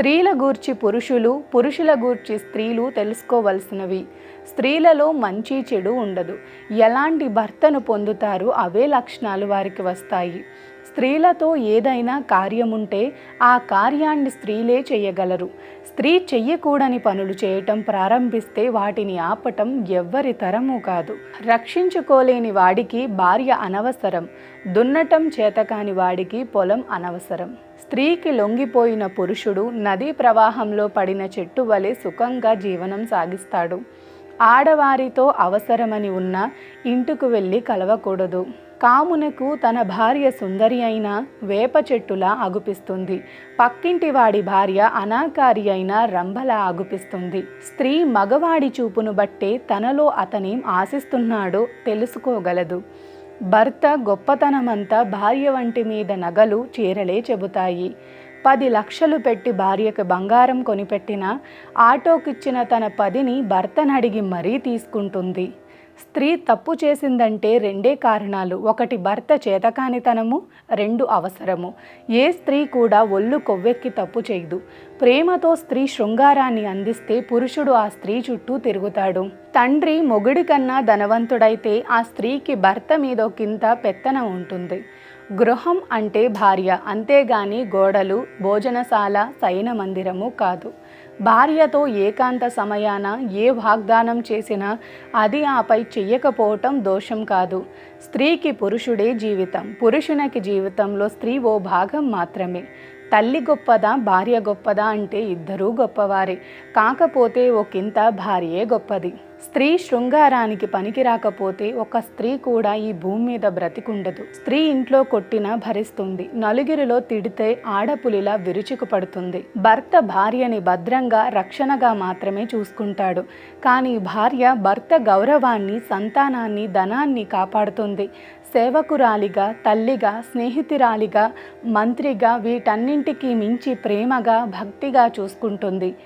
స్త్రీల గూర్చి పురుషులు పురుషుల గూర్చి స్త్రీలు తెలుసుకోవలసినవి. స్త్రీలలో మంచి చెడు ఉండదు. ఎలాంటి భర్తను పొందుతారు అవే లక్షణాలు వారికి వస్తాయి. స్త్రీలతో ఏదైనా కార్యముంటే ఆ కార్యాన్ని స్త్రీలే చేయగలరు. స్త్రీ చెయ్యకూడని పనులు చేయటం ప్రారంభిస్తే వాటిని ఆపటం ఎవ్వరి తరము కాదు. రక్షించుకోలేని వాడికి భార్య అనవసరం. దున్నటం చేతకాని వాడికి పొలం అనవసరం. స్త్రీకి లొంగిపోయిన పురుషుడు నదీ ప్రవాహంలో పడిన చెట్టు వలె సుఖంగా జీవనం సాగిస్తాడు. ఆడవారితో అవసరమని ఉన్న ఇంటికి వెళ్ళి కలవకూడదు. కామునకు తన భార్య సుందరి అయిన వేప చెట్టులా అగుపిస్తుంది పక్కింటి వాడి భార్య అనాకారి అయిన రంభలా అగుపిస్తుంది స్త్రీ మగవాడి చూపును బట్టే తనలో అతనేం ఆశిస్తున్నాడో తెలుసుకోగలదు. భర్త గొప్పతనమంతా భార్య వంటి మీద నగలు చీరలే చెబుతాయి. పది లక్షలు పెట్టి భార్యకు బంగారం కొనిపెట్టిన ఆటోకిచ్చిన తన పదిని భర్తనడిగి మరీ తీసుకుంటుంది. స్త్రీ తప్పు చేసిందంటే రెండే కారణాలు. ఒకటి భర్త చేతకానితనము రెండు అవసరము. ఏ స్త్రీ కూడా ఒళ్ళు కొవ్వెక్కి తప్పు చేయదు. ప్రేమతో స్త్రీ శృంగారాన్ని అందిస్తే పురుషుడు ఆ స్త్రీ చుట్టూ తిరుగుతాడు. తండ్రి మొగుడి కన్నా ధనవంతుడైతే ఆ స్త్రీకి భర్త మీద కింత పెత్తనం ఉంటుంది. గృహం అంటే భార్య. అంతేగాని గోడలు భోజనశాల శయన మందిరము కాదు. భార్యతో ఏకాంత సమయాన ఏ వాగ్దానం చేసినా అది ఆపై చెయ్యకపోవటం దోషం కాదు. స్త్రీకి పురుషుడే జీవితం. పురుషునికి జీవితంలో స్త్రీ ఓ భాగం మాత్రమే. తల్లి గొప్పదా భార్య గొప్పదా అంటే ఇద్దరూ గొప్పవారే. కాకపోతే ఒకంత భార్యే గొప్పది. స్త్రీ శృంగారానికి పనికి రాకపోతే ఒక స్త్రీ కూడా ఈ భూమి మీద బ్రతికుండదు. స్త్రీ ఇంట్లో కొట్టినా భరిస్తుంది. నలుగురిలో తిడితే ఆడపులిలా విరుచుకు పడుతుంది భర్త భార్యని భద్రంగా రక్షణగా మాత్రమే చూసుకుంటాడు. కానీ భార్య భర్త గౌరవాన్ని సంతానాన్ని ధనాన్ని కాపాడుతుంది. సేవకురాలిగా తల్లిగా స్నేహితురాలిగా మంత్రిగా వీటన్నింటికీ మించి ప్రేమగా భక్తిగా చూసుకుంటుంది.